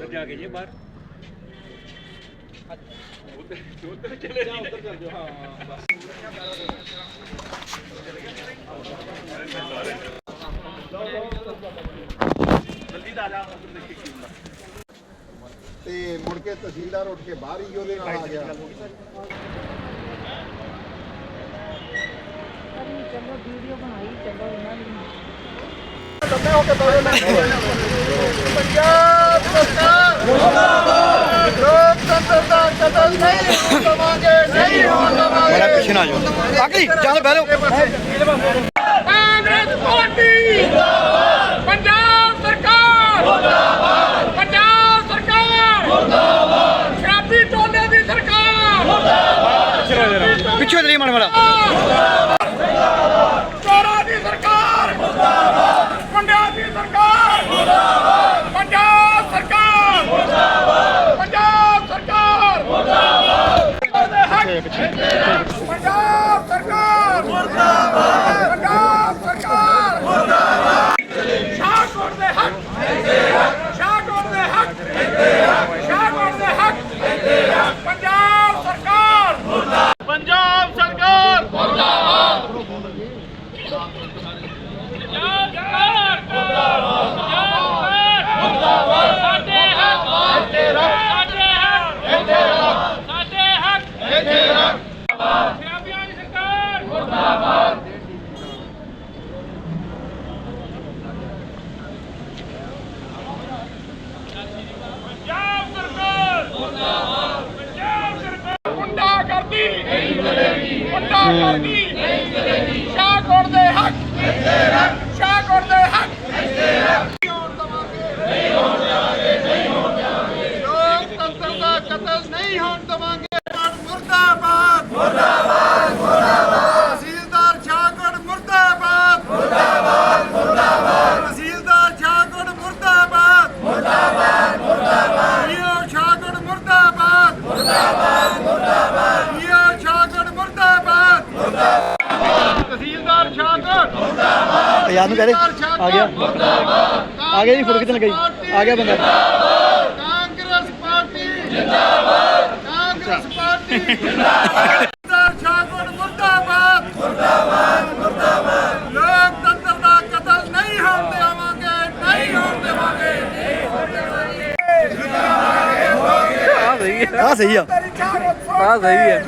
ਉਧਰ ਜਾ ਕੇ ਜੇ ਬਾਹਰ। ਉਧਰ ਉਧਰ ਚਲੇ ਜਾ ਉਧਰ ਚੱਲ ਜਾਓ ਹਾਂ ਬਸ। ਜਲਦੀ ਦਾ ਜਾ ਉਧਰ ਦੇਖ ਕੇ ਕੀ ਹੁੰਦਾ। ਤੇ ਮੁੜ ਕੇ ਤਹਿਸੀਲਦਾਰ ਉੱਠ ਕੇ ਬਾਹਰ ਹੀ ਉਹਦੇ ਨਾਲ ਆ ਗਿਆ। ਚਲੋ ਵੀਡੀਓ ਬਣਾਈ ਚਲੋ ਇਹਨਾਂ ਦੀ। ਲੰਮੇ ਹੋ ਕੇ ਬੋਲੇ ਪੰਜਾਬ ਮੇਰਾ ਪਿੱਛੇ ਨਾ ਜਾਓ ਬਾਕੀ ਚੱਲ ਬਹਿ ਲਓ ਕਾਂਗਰਸ ਪਾਰਟੀ ਜਿੰਦਾਬਾਦ ਪੰਜਾਬ ਸਰਕਾਰ ਜਿੰਦਾਬਾਦ ਪੰਜਾਬ ਸਰਕਾਰ ਜਿੰਦਾਬਾਦ ਸ਼ਰਾਬੀ ਟੋਲੇ ਦੀ ਸਰਕਾਰ ਜਿੰਦਾਬਾਦ ਪਿੱਛੇ ਚਲੀ ਮਣ ਵਾਲਾ ਚੋਰਾਂ ਦੀ ਸਰਕਾਰ ਜਿੰਦਾਬਾਦ ਮੁੰਡਿਆਂ ਦੀ ਸਰਕਾਰ ਜਿੰਦਾਬਾਦ ਪੰਜਾਬ ਸਰਕਾਰ ਜਿੰਦਾਬਾਦ ਪੰਜਾਬ ਸਰਕਾਰ ਜਿੰਦਾਬਾਦ ਪੰਜਾਬ ਸਰਕਾਰ ਮੁਰਦਾਬਾਦ ਪੰਜਾਬ ਸਰਕਾਰ ਮੁਰਦਾਬਾਦ ਸ਼ਾਹਕੋਟ ਦੇ ਹੱਕ ਸ਼ਾਹਕੋਟ ਦੇ ਹੱਕ ਸ਼ਾਹਕੋਟ ਦੇ ਹੱਕ ਪੰਜਾਬ ਸਰਕਾਰ ਪੰਜਾਬ ਸਰਕਾਰ ਮੁਰਦਾਬਾਦ ਪੰਜਾਬ ਸਰਕਾਰ ਮੁਰਦਾਬਾਦ ਸਾਡੇ ਹੱਕ ਸਾਡੇ ਹੱਕ ਸਾਡੇ ਹੱਕ ਸਾਡੇ ਹੱਕ ਸਾਡੇ ਹੱਕ ਸ਼ਰਾਬੀਆਂ ਦੀ ਸਰਕਾਰ ਮੁਰਦਾਬਾਦ ਪੰਜਾਬ ਸਰਕਾਰ ਮੁਰਦਾਬਾਦ ਪੰਜਾਬ ਸਰਕਾਰ ਗੁੰਡਾ ਕਰਦੀ ਨਹੀਂ ਮਿਲੇਗੀ ਗੁੰਡਾ ਕਰਦੀ ਨਹੀਂ ਮਿਲੇਗੀ ਸ਼ਾਹਕੋਟ ਦੇ ਹੱਕ ਇੱਥੇ ਹੱਕ ਸ਼ਾਹਕੋਟ ਦੇ ਹੱਕ ਲੋਕਤੰਤਰ ਦਾ ਕਤਲ ਨਹੀਂ ਹੋਣ ਦੇਵਾਂਗੇ ਮੁਰਦਾਬਾਦ ਮੁਰਦਾਬਾਦ ਮੁਰਦਾਬਾਦ ਤਹਿਸੀਲਦਾਰ ਸ਼ਾਹਗੜ ਮੁਰਦਾਬਾਦ ਮੁਰਦਾਬਾਦ ਮੁਰਦਾਬਾਦ ਤਹਿਸੀਲਦਾਰ ਸ਼ਾਹਗੜ ਮੁਰਦਾਬਾਦ ਮੁਰਦਾਬਾਦ ਮੁਰਦਾਬਾਦ ਈਓ ਸ਼ਾਹਗੜ ਮੁਰਦਾਬਾਦ ਮੁਰਦਾਬਾਦ ਮੁਰਦਾਬਾਦ ਈਓ ਸ਼ਾਹਗੜ ਮੁਰਦਾਬਾਦ ਮੁਰਦਾਬਾਦ ਯਾਦ ਨੂੰ ਕਹਦੇ ਆ ਗਿਆ। ਆ ਗਿਆ ਜੀ ਫੋਟੋ ਖਿੱਚਣ ਗਈ ਆ ਗਿਆ ਬੰਦਾ। ਕਾਂਗਰਸ ਪਾਰਟੀ। ਜਿੰਦਾਬਾਦ ਕਾਂਗਰਸ ਪਾਰਟੀ। ਜਿੰਦਾਬਾਦ ਸ਼ਾਹਕੋਟ ਮੁਰਦਾਬਾਦ। ਮੁਰਦਾਬਾਦ। ਮੁਰਦਾਬਾਦ ਲੋਕਤੰਤਰ ਦਾ ਕਤਲ ਨਹੀਂ ਹੋਣ ਦੇਵਾਂਗੇ ਨਹੀਂ ਹੋਣ ਦੇਵਾਂਗੇ। ਆ ਸਹੀ ਆ। ਆ ਸਹੀ ਆ ਤੇਰੀ ਸ਼ਾਹਕੋਟ ਆ ਸਹੀ ਹੈ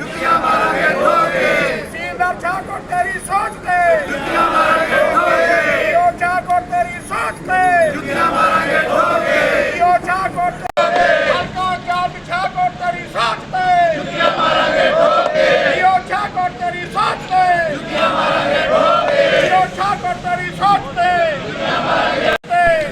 ਸੀਂਦਰ ਸ਼ਾਹਕੋਟ ਤੇਰੀ ਸੋਚ ਤੇ ਜੁੱਤੀਆਂ ਮਾਰਾਂਗੇ ਠੋਕੇ ਓ ਸ਼ਾਹਕੋਟ ਤੇਰੀ ਸੋਚ ਤੇ ਜੁੱਤੀਆਂ ਮਾਰਾਂਗੇ ਠੋਕੇ ਓ ਸ਼ਾਹਕੋਟ ਹਲਕਾ ਜਾਟ ਸ਼ਾਹਕੋਟ ਤੇਰੀ ਸੋਚ ਤੇ ਜੁੱਤੀਆਂ ਮਾਰਾਂਗੇ ਠੋਕੇ ਓ ਸ਼ਾਹਕੋਟ ਤੇਰੀ ਸੋਚ ਤੇ ਜੁੱਤੀਆਂ ਮਾਰਾਂਗੇ ਠੋਕੇ ਓ ਸ਼ਾਹਕੋਟ ਤੇਰੀ ਸੋਚ ਤੇ ਜੁੱਤੀਆਂ ਮਾਰਾਂਗੇ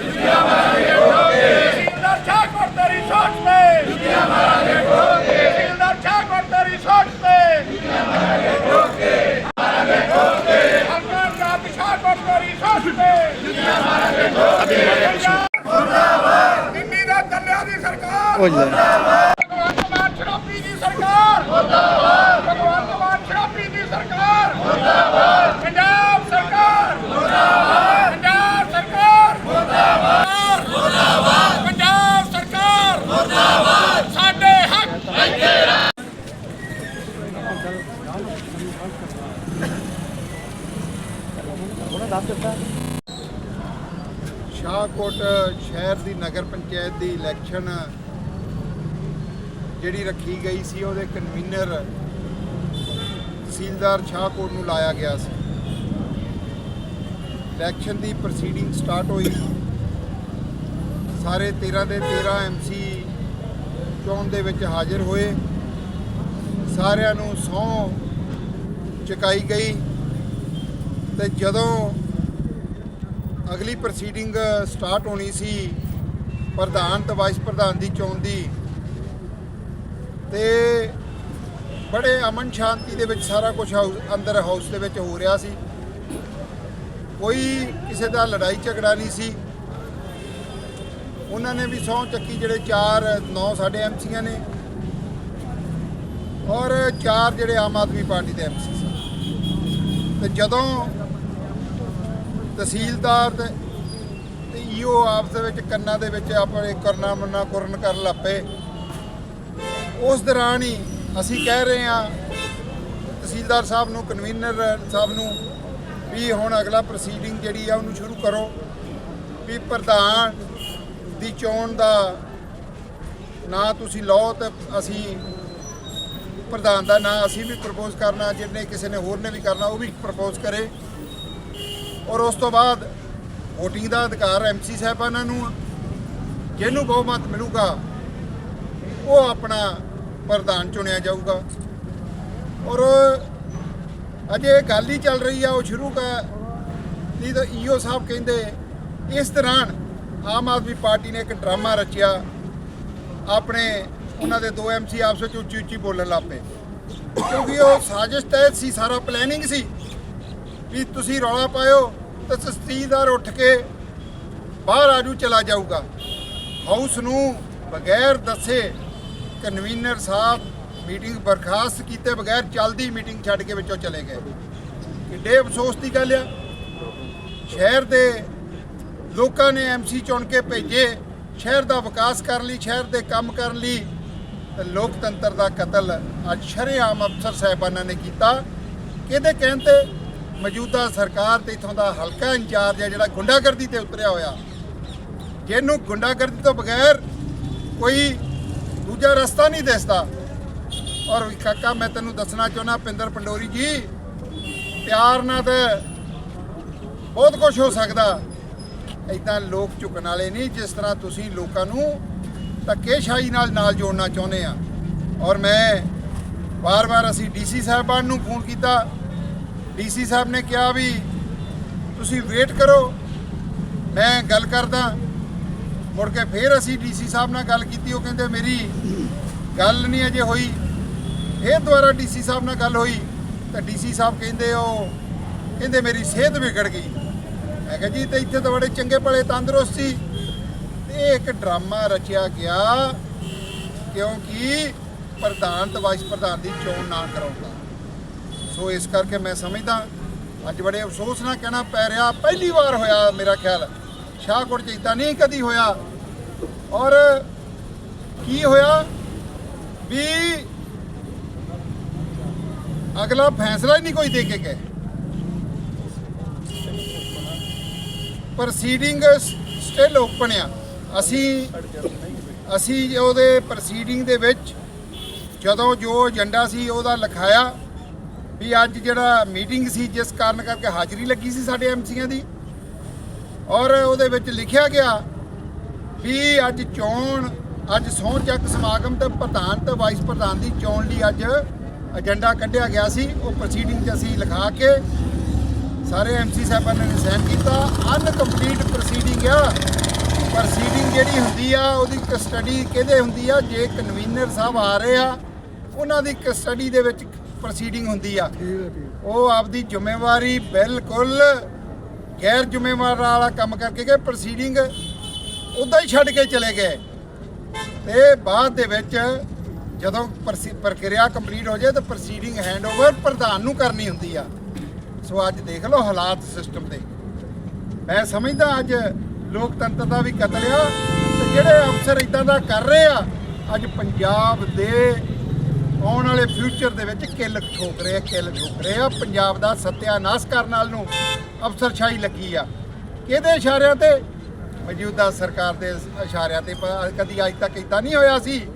ਜੁੱਤੀਆਂ ਮਾਰਾਂਗੇ ਠੋਕੇ ਸੀਂਦਰ ਸ਼ਾਹਕੋਟ ਤੇਰੀ ਸੋਚ ਤੇ ਜੁੱਤੀਆਂ ਮਾਰਾਂਗੇ ਠੋਕੇ ਸੀਂਦਰ ਸ਼ਾਹਕੋਟ ਤੇਰੀ ਸੋਚ ਤੇ ਹਲਕਾ ਜਾਟ ਸ਼ਾਹਕੋਟ ਤੇਰੀ ਸੋਚ ਤੇ ਜੁੱਤੀਆਂ ਮਾਰਾਂਗੇ ਠੋਕੇ ਮੁਰਦਾਬਾਦ ਦਿੱਲੀ ਦਾ ਦੱਲਿਆਂ ਦੀ ਸਰਕਾਰ ਉਹ ਲੈ ਭਗਵੰਤ ਮਾਨ ਸ਼ਰਾਬੀ ਦੀ ਸਰਕਾਰ ਮੁਰਦਾਬਾਦ ਭਗਵੰਤ ਮਾਨ ਸ਼ਰਾਬੀ ਦੀ ਸਰਕਾਰ ਮੁਰਦਾਬਾਦ ਪੰਜਾਬ ਸਰਕਾਰ ਮੁਰਦਾਬਾਦ ਪੰਜਾਬ ਸਰਕਾਰ ਮੁਰਦਾਬਾਦ ਮੁਰਦਾਬਾਦ ਪੰਜਾਬ ਸਰਕਾਰ ਮੁਰਦਾਬਾਦ ਸਾਡੇ ਹੱਕ ਸ਼ਾਹਕੋਟ ਸ਼ਹਿਰ ਦੀ ਨਗਰ ਪੰਚਾਇਤ ਦੀ ਇਲੈਕਸ਼ਨ ਜਿਹੜੀ ਰੱਖੀ ਗਈ ਸੀ, ਉਹਦੇ ਕਨਵੀਨਰ ਤਹਿਸੀਲਦਾਰ ਸ਼ਾਹਕੋਟ ਨੂੰ ਲਾਇਆ ਗਿਆ ਸੀ। ਇਲੈਕਸ਼ਨ ਦੀ ਪ੍ਰੋਸੀਡਿੰਗ ਸਟਾਰਟ ਹੋਈ। ਸਾਰੇ 13 ਦੇ 13 ਐਮਸੀ ਚੋਣ ਦੇ ਵਿੱਚ ਹਾਜ਼ਰ ਹੋਏ। ਸਾਰਿਆਂ ਨੂੰ ਸਹੁੰ ਚੁਕਾਈ ਗਈ। ਤੇ ਜਦੋਂ ਅਗਲੀ ਪ੍ਰੋਸੀਡਿੰਗ ਸਟਾਰਟ ਹੋਣੀ ਸੀ ਪ੍ਰਧਾਨ ਤੇ ਵਾਈਸ ਪ੍ਰਧਾਨ ਦੀ ਚੋਣ ਦੀ। ਤੇ ਬੜੇ ਅਮਨ ਸ਼ਾਂਤੀ ਦੇ ਵਿੱਚ ਸਾਰਾ ਕੁਝ ਅੰਦਰ ਹਾਊਸ ਦੇ ਵਿੱਚ ਹੋ ਰਿਹਾ ਸੀ। ਕੋਈ ਕਿਸੇ ਦਾ ਲੜਾਈ ਝਗੜਾ ਨਹੀਂ ਸੀ। ਉਹਨਾਂ ਨੇ ਵੀ ਸਹੁੰ ਚੱਕੀ ਜਿਹੜੇ 4 9 ਸਾਡੇ ਐਮਸੀਆਂ ਨੇ। ਔਰ 4 ਜਿਹੜੇ ਆਮ ਆਦਮੀ ਪਾਰਟੀ ਦੇ ਐਮਸੀ ਸੀ ਤੇ ਜਦੋਂ ਤਹਿਸੀਲਦਾਰ ਤੇ ਈਓ ਆਪਸ ਦੇ ਵਿੱਚ ਕੰਨਾਂ ਦੇ ਵਿੱਚ ਆਪਣੇ ਕਰਨਾ ਮੰਨਾ ਕੁਰਨ ਕਰਨ ਲੱਪੇ ਉਸ ਦੌਰਾਨ ਹੀ ਅਸੀਂ ਕਹਿ ਰਹੇ ਹਾਂ, ਤਹਿਸੀਲਦਾਰ ਸਾਹਿਬ ਨੂੰ, ਕਨਵੀਨਰ ਸਾਹਿਬ ਨੂੰ ਵੀ ਹੁਣ ਅਗਲਾ ਪ੍ਰੋਸੀਡਿੰਗ ਜਿਹੜੀ ਆ ਉਹਨੂੰ ਸ਼ੁਰੂ ਕਰੋ ਵੀ ਪ੍ਰਧਾਨ ਦੀ ਚੋਣ ਦਾ ਨਾਂ ਤੁਸੀਂ ਲਓ ਤੇ ਅਸੀਂ ਪ੍ਰਧਾਨ ਦਾ ਨਾਂ ਅਸੀਂ ਵੀ ਪ੍ਰਪੋਜ਼ ਕਰਨਾ, ਜਿਹਨੇ ਕਿਸੇ ਨੇ ਹੋਰ ਨੇ ਵੀ ਕਰਨਾ, ਉਹ ਵੀ ਪ੍ਰਪੋਜ਼ ਕਰੇ। ਔਰ ਉਸ ਤੋਂ ਬਾਅਦ VOTING ਦਾ ਅਧਿਕਾਰ ਐਮਸੀ ਸਾਹਿਬਾਨਾਂ ਨੂੰ ਜਿਹਨੂੰ ਬਹੁਮਤ ਮਿਲੂਗਾ, ਉਹ ਆਪਣਾ ਪ੍ਰਧਾਨ ਚੁਣਿਆ ਜਾਊਗਾ। ਔਰ ਅਜੇ ਇਹ ਗੱਲ ਹੀ ਚੱਲ ਰਹੀ ਆ, ਉਹ ਸ਼ੁਰੂ ਕਰ ਨਹੀਂ ਤਾਂ ਈਓ ਸਾਹਿਬ ਕਹਿੰਦੇ, ਇਸ ਦੌਰਾਨ ਆਮ ਆਦਮੀ ਪਾਰਟੀ ਨੇ ਇੱਕ ਡਰਾਮਾ ਰਚਿਆ। ਆਪਣੇ ਉਹਨਾਂ ਦੇ ਦੋ ਐਮਸੀ ਆਪਸ ਵਿੱਚ ਉੱਚੀ ਉੱਚੀ ਬੋਲਣ ਲੱਗ ਪਏ। ਕਿਉਂਕਿ ਉਹ ਸਾਜ਼ਿਸ਼ ਤਹਿਤ ਸੀ, ਸਾਰਾ ਪਲੈਨਿੰਗ ਸੀ, ਵੀ ਤੁਸੀਂ ਰੌਲਾ ਪਾਇਓ ਤਾਂ ਤਸਦੀਦਾਰ ਉੱਠ ਕੇ ਬਾਹਰ ਆਜੂ ਚਲਾ ਜਾਊਗਾ। ਹਾਊਸ ਨੂੰ ਬਗੈਰ ਦੱਸੇ ਕਨਵੀਨਰ ਸਾਹਿਬ ਮੀਟਿੰਗ ਬਰਖਾਸਤ ਕੀਤੇ ਬਗੈਰ ਚੱਲਦੀ ਮੀਟਿੰਗ ਛੱਡ ਕੇ ਵਿੱਚੋਂ ਚਲੇ ਗਏ। ਕਿੱਡੇ ਅਫਸੋਸ ਦੀ ਗੱਲ ਆ। ਸ਼ਹਿਰ ਦੇ ਲੋਕਾਂ ਨੇ ਐਮਸੀ ਚੁਣ ਕੇ ਭੇਜੇ, ਸ਼ਹਿਰ ਦਾ ਵਿਕਾਸ ਕਰਨ ਲਈ, ਸ਼ਹਿਰ ਦੇ ਕੰਮ ਕਰਨ ਲਈ। ਲੋਕਤੰਤਰ ਦਾ ਕਤਲ ਅੱਜ ਸ਼ਰੇਆਮ ਅਫਸਰ ਸਾਹਿਬਾਨਾਂ ਨੇ ਕੀਤਾ। ਕਿਹਦੇ ਕਹਿਣ ਤੇ? ਮੌਜੂਦਾ ਸਰਕਾਰ ਤੇ ਇਥੋਂ ਦਾ ਹਲਕਾ ਇੰਚਾਰਜ ਹੈ ਜਿਹੜਾ ਗੁੰਡਾਗਰਦੀ ਤੇ ਉਤਰਿਆ ਹੋਇਆ। ਜਿਹਨੂੰ ਗੁੰਡਾਗਰਦੀ ਤੋਂ ਬਗੈਰ ਕੋਈ ਦੂਜਾ ਰਸਤਾ ਨਹੀਂ ਦਿਸਦਾ। ਔਰ ਕਾਕਾ ਮੈਂ ਤੈਨੂੰ ਦੱਸਣਾ ਚਾਹੁੰਦਾ, ਪਿੰਦਰ ਪੰਡੋਰੀ ਜੀ, ਪਿਆਰ ਨਾਲ ਤੇ ਬਹੁਤ ਕੁਝ ਹੋ ਸਕਦਾ। ਇਦਾਂ ਲੋਕ ਝੁਕਣ ਵਾਲੇ ਨਹੀਂ, ਜਿਸ ਤਰ੍ਹਾਂ ਤੁਸੀਂ ਲੋਕਾਂ ਨੂੰ ਧੱਕੇਸ਼ਾਹੀ ਨਾਲ ਨਾਲ ਜੋੜਨਾ ਚਾਹੁੰਦੇ ਆ। ਔਰ ਮੈਂ ਵਾਰ-ਵਾਰ ਅਸੀਂ ਡੀਸੀ ਸਾਹਿਬਾਨ ਨੂੰ ਫੋਨ ਕੀਤਾ ਡੀਸੀ ਸਾਹਿਬ ਨੇ ਕਿਹਾ ਵੀ ਤੁਸੀਂ ਵੇਟ ਕਰੋ। ਮੈਂ ਗੱਲ ਕਰਦਾ। ਮੁੜ ਕੇ ਫੇਰ ਅਸੀਂ ਡੀਸੀ ਸਾਹਿਬ ਨਾਲ ਗੱਲ ਕੀਤੀ। ਉਹ ਕਹਿੰਦੇ, ਮੇਰੀ ਗੱਲ ਨਹੀਂ ਅਜੇ ਹੋਈ। ਫੇਰ ਦੁਬਾਰਾ ਡੀਸੀ ਸਾਹਿਬ ਨਾਲ ਗੱਲ ਹੋਈ। ਤਾਂ ਡੀਸੀ ਸਾਹਿਬ ਕਹਿੰਦੇ, ਉਹ ਕਹਿੰਦੇ, ਮੇਰੀ ਸਿਹਤ ਵਿਗੜ ਗਈ। ਮੈਂ ਕਿਹਾ, ਜੀ, ਤੇ ਇੱਥੇ ਤਾਂ ਬੜੇ ਚੰਗੇ ਭਲੇ, ਤੰਦਰੁਸਤ ਸੀ। ਤੇ ਇਹ ਇੱਕ ਡਰਾਮਾ ਰਚਿਆ ਗਿਆ, ਕਿਉਂਕਿ ਪ੍ਰਧਾਨ ਤੇ ਵਾਈਸ ਪ੍ਰਧਾਨ ਦੀ ਚੋਣ ਨਾ ਕਰਾਉਂਦਾ। ਸੋ ਇਸ ਕਰਕੇ ਮੈਂ ਸਮਝਦਾ, ਅੱਜ ਬੜੇ ਅਫਸੋਸ ਨਾਲ ਕਹਿਣਾ ਪੈ ਰਿਹਾ, ਪਹਿਲੀ ਵਾਰ ਹੋਇਆ ਮੇਰਾ ਖਿਆਲ। ਸ਼ਾਹਕੋਟ 'ਚ ਇਦਾਂ ਨਹੀਂ ਕਦੀ ਹੋਇਆ। ਔਰ ਕੀ ਹੋਇਆ? ਵੀ ਅਗਲਾ ਫੈਸਲਾ ਹੀ ਨਹੀਂ ਕੋਈ ਦੇ ਕੇ ਗਏ। ਪ੍ਰੋਸੀਡਿੰਗ ਸਟਿਲ ਓਪਨ ਆ। ਅਸੀਂ ਅਸੀਂ ਉਹਦੇ ਪ੍ਰੋਸੀਡਿੰਗ ਦੇ ਵਿੱਚ ਜਦੋਂ ਜੋ ਏਜੰਡਾ ਸੀ ਉਹਦਾ ਲਿਖਾਇਆ ਵੀ ਅੱਜ ਜਿਹੜਾ ਮੀਟਿੰਗ ਸੀ, ਜਿਸ ਕਾਰਨ ਕਰਕੇ ਹਾਜ਼ਰੀ ਲੱਗੀ ਸੀ ਸਾਡੇ ਐਮਸੀਆਂ ਦੀ, ਔਰ ਉਹਦੇ ਵਿੱਚ ਲਿਖਿਆ ਗਿਆ ਵੀ ਅੱਜ ਚੋਣ, ਅੱਜ ਸਹੁੰ ਚੱਕ ਸਮਾਗਮ ਤੇ ਪ੍ਰਧਾਨ ਤੇ ਵਾਈਸ ਪ੍ਰਧਾਨ ਦੀ ਚੋਣ ਲਈ ਅੱਜ ਏਜੰਡਾ ਕੱਢਿਆ ਗਿਆ ਸੀ। ਉਹ ਪ੍ਰੋਸੀਡਿੰਗ 'ਚ ਅਸੀਂ ਲਿਖਾ ਕੇ ਸਾਰੇ ਐਮਸੀ ਸਾਹਿਬਾਨ ਨੇ ਸਾਈਨ ਕੀਤਾ। ਅਨਕੰਪਲੀਟ ਪ੍ਰੋਸੀਡਿੰਗ ਆ। ਪ੍ਰੋਸੀਡਿੰਗ ਜਿਹੜੀ ਹੁੰਦੀ ਆ, ਉਹਦੀ ਕਸਟਡੀ ਕਿਹਦੇ ਹੁੰਦੀ ਆ? ਜੇ ਕਨਵੀਨਰ ਸਾਹਿਬ ਆ ਰਹੇ ਆ, ਉਹਨਾਂ ਦੀ ਕਸਟਡੀ ਦੇ ਵਿੱਚ ਪ੍ਰੋਸੀਡਿੰਗ ਹੁੰਦੀ ਆ। ਉਹ ਆਪਦੀ ਜ਼ਿੰਮੇਵਾਰੀ ਬਿਲਕੁਲ ਗੈਰ ਜ਼ਿੰਮੇਵਾਰ ਵਾਲਾ ਕੰਮ ਕਰਕੇ ਗਏ ਪ੍ਰੋਸੀਡਿੰਗ ਉਦਾਂ ਹੀ ਛੱਡ ਕੇ ਚਲੇ ਗਏ। ਤੇ ਬਾਅਦ ਦੇ ਵਿੱਚ ਜਦੋਂ ਪ੍ਰਕਿਰਿਆ ਕੰਪਲੀਟ ਹੋ ਜਾਏ ਤਾਂ ਪ੍ਰੋਸੀਡਿੰਗ ਹੈਂਡਓਵਰ ਪ੍ਰਧਾਨ ਨੂੰ ਕਰਨੀ ਹੁੰਦੀ ਆ। ਸੋ ਅੱਜ ਦੇਖ ਲਓ ਹਾਲਾਤ ਸਿਸਟਮ ਦੇ। ਮੈਂ ਸਮਝਦਾ ਅੱਜ ਲੋਕਤੰਤਰ ਦਾ ਵੀ ਕਤਲ ਆ ਤੇ ਜਿਹੜੇ ਅਫਸਰ ਇਦਾਂ ਦਾ ਕਰ ਰਹੇ ਆ ਅੱਜ ਪੰਜਾਬ ਦੇ ਆਉਣ ਵਾਲੇ ਫਿਊਚਰ ਦੇ ਵਿੱਚ ਕਿੱਲ ਠੋਕ ਰਹੇ ਆ, ਕਿੱਲ ਠੋਕ ਰਹੇ ਆ। ਪੰਜਾਬ ਦਾ ਸਤਿਆਨਾਸ਼ ਕਰਨ ਨਾਲ ਨੂੰ ਅਫਸਰਸ਼ਾਹੀ ਲੱਗੀ ਆ। ਕਿਹਦੇ ਇਸ਼ਾਰਿਆਂ ਤੇ? ਮੌਜੂਦਾ ਸਰਕਾਰ ਦੇ ਇਸ਼ਾਰਿਆਂ ਤੇ ਪ- ਕਦੀ ਅੱਜ ਤੱਕ ਇਦਾਂ ਨਹੀਂ ਹੋਇਆ ਸੀ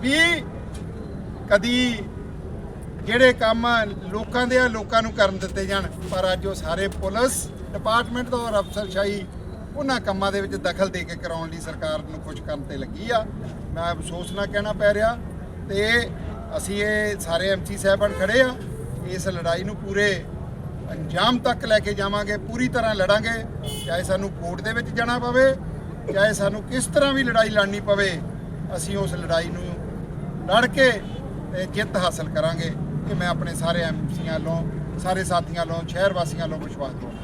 ਵੀ ਕਦੀ ਜਿਹੜੇ ਕੰਮ ਲੋਕਾਂ ਦੇ ਆ, ਲੋਕਾਂ ਨੂੰ ਕਰਨ ਦਿੱਤੇ ਜਾਣ, ਪਰ ਅੱਜ ਉਹ ਸਾਰੇ ਪੁਲਿਸ ਡਿਪਾਰਟਮੈਂਟ ਤੋਂ ਔਰ ਅਫਸਰਸ਼ਾਹੀ ਉਹਨਾਂ ਕੰਮਾਂ ਦੇ ਵਿੱਚ ਦਖਲ ਦੇ ਕੇ ਕਰਾਉਣ ਲਈ ਸਰਕਾਰ ਨੂੰ ਖੁਸ਼ ਕਰਨ ਤੇ ਲੱਗੀ ਆ। ਮੈਂ ਅਫਸੋਸ ਨਾਲ ਕਹਿਣਾ ਪੈ ਰਿਹਾ ਤੇ ਅਸੀਂ ਇਹ ਸਾਰੇ ਐਮਸੀ ਸਾਹਿਬਾਨ ਖੜੇ ਆ, ਇਸ ਲੜਾਈ ਨੂੰ ਪੂਰੇ ਅੰਜਾਮ ਤੱਕ ਲੈ ਕੇ ਜਾਵਾਂਗੇ, ਪੂਰੀ ਤਰ੍ਹਾਂ ਲੜਾਂਗੇ, ਚਾਹੇ ਸਾਨੂੰ ਕੋਰਟ ਦੇ ਵਿੱਚ ਜਾਣਾ ਪਵੇ, ਚਾਹੇ ਸਾਨੂੰ ਕਿਸ ਤਰ੍ਹਾਂ ਵੀ ਲੜਾਈ ਲੜਨੀ ਪਵੇ, ਅਸੀਂ ਉਸ ਲੜਾਈ ਨੂੰ ਲੜ ਕੇ ਤੇ ਜਿੱਤ ਹਾਸਲ ਕਰਾਂਗੇ। ਕਿ ਮੈਂ ਆਪਣੇ ਸਾਰੇ ਐਮਸੀਆਂ ਵੱਲੋਂ, ਸਾਰੇ ਸਾਥੀਆਂ ਵੱਲੋਂ, ਸ਼ਹਿਰ ਵਾਸੀਆਂ ਵੱਲੋਂ ਵਿਸ਼ਵਾਸ ਦਵਾਉਂਦਾ